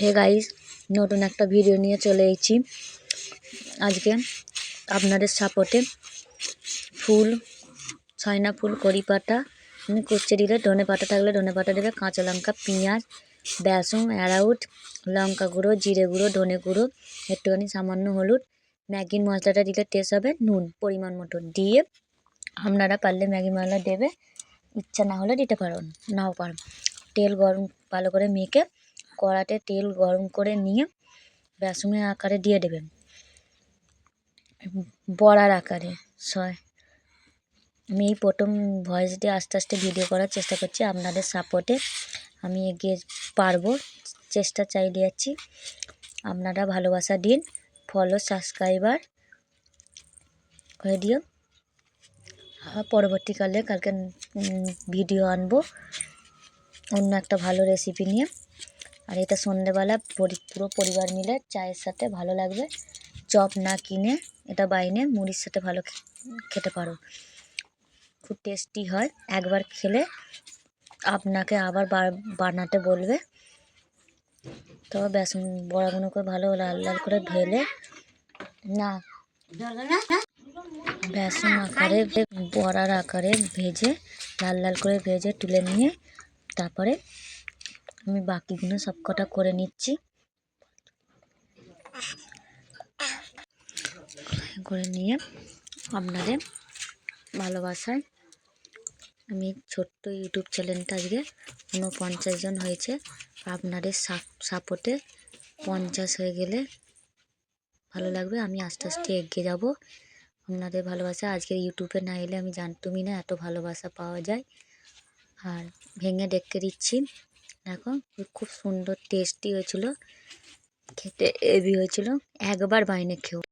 Hey guys নতুন একটা video নিয়ে চলে এসেছি। আজকে আপনাদের সাপোর্টে ফুল ছয়না ফুল কড়ি পাতা কুচ্ছে দিলে ধনে পাতা থাকলে ধনে পাতা দেবে, কাঁচা লঙ্কা, পেঁয়াজ, বেসন অ্যারাউট লঙ্কা গুঁড়ো, জিরে গুঁড়ো, ধনে গুঁড়ো, একটুখানি সামান্য হলুদ ম্যাগির মশলাটা দিলে টেস্ট হবে নুন, পরিমাণ মতো। দিয়ে আপনারা পারলে ম্যাগি মশলা দেবে, ইচ্ছা না হলে দিতে পারুন নাও পারেন তেল গরম ভালো করে মেখে কড়াতে তেল গরম করে নিয়ে বেসনের আকারে দিয়ে দেবেন। বড়ার আকারে সয় আমি এই প্রথম ভয়েস দিয়ে আস্তে আস্তে ভিডিও করার চেষ্টা করছি, আপনাদের সাপোর্টে আমি এগিয়ে পারব। চেষ্টা চালিয়ে যাচ্ছি। আপনারা ভালোবাসা দিন ফলো সাবস্ক্রাইবার করে দিও। পরবর্তীকালে কালকে ভিডিও আনব। অন্য একটা ভালো রেসিপি নিয়ে। আর এটা সন্ধেবেলা পরি পুরো পরিবার মিলে চায়ের সাথে ভালো লাগবে। চপ না কিনে এটা বাইনে মুড়ির সাথে ভালো খেতে পারো। খুব টেস্টি হয়। একবার খেলে আপনাকে আবার বানাতে বলবে। তো বেসন বড়াগুলো করে ভালো লাল লাল করে ঢেলে না। বেসন আকারে বড়ার আকারে ভেজে লাল লাল করে ভেজে তুলে নিয়ে তারপরে আমি বাকিগুলো সব কটা করে নিচ্ছি। করে নিয়ে আপনাদের ভালোবাসায়। আমি ছোট্ট ইউটিউব চ্যানেলটা আজকে ঊনপঞ্চাশ জন হয়েছে। আপনাদের সাপোর্টে পঞ্চাশ হয়ে গেলে ভালো লাগবে। আমি আস্তে আস্তে এগিয়ে যাব। আপনাদের ভালোবাসা আজকের ইউটিউবে না এলে আমি জানতুমই না এত ভালোবাসা পাওয়া যায়। আর ভেঙে দেখতে দিচ্ছি। দেখো খুব সুন্দর টেস্টি হয়েছিল। খেতে এবি হয়েছিল। একবার বাইনে খেও।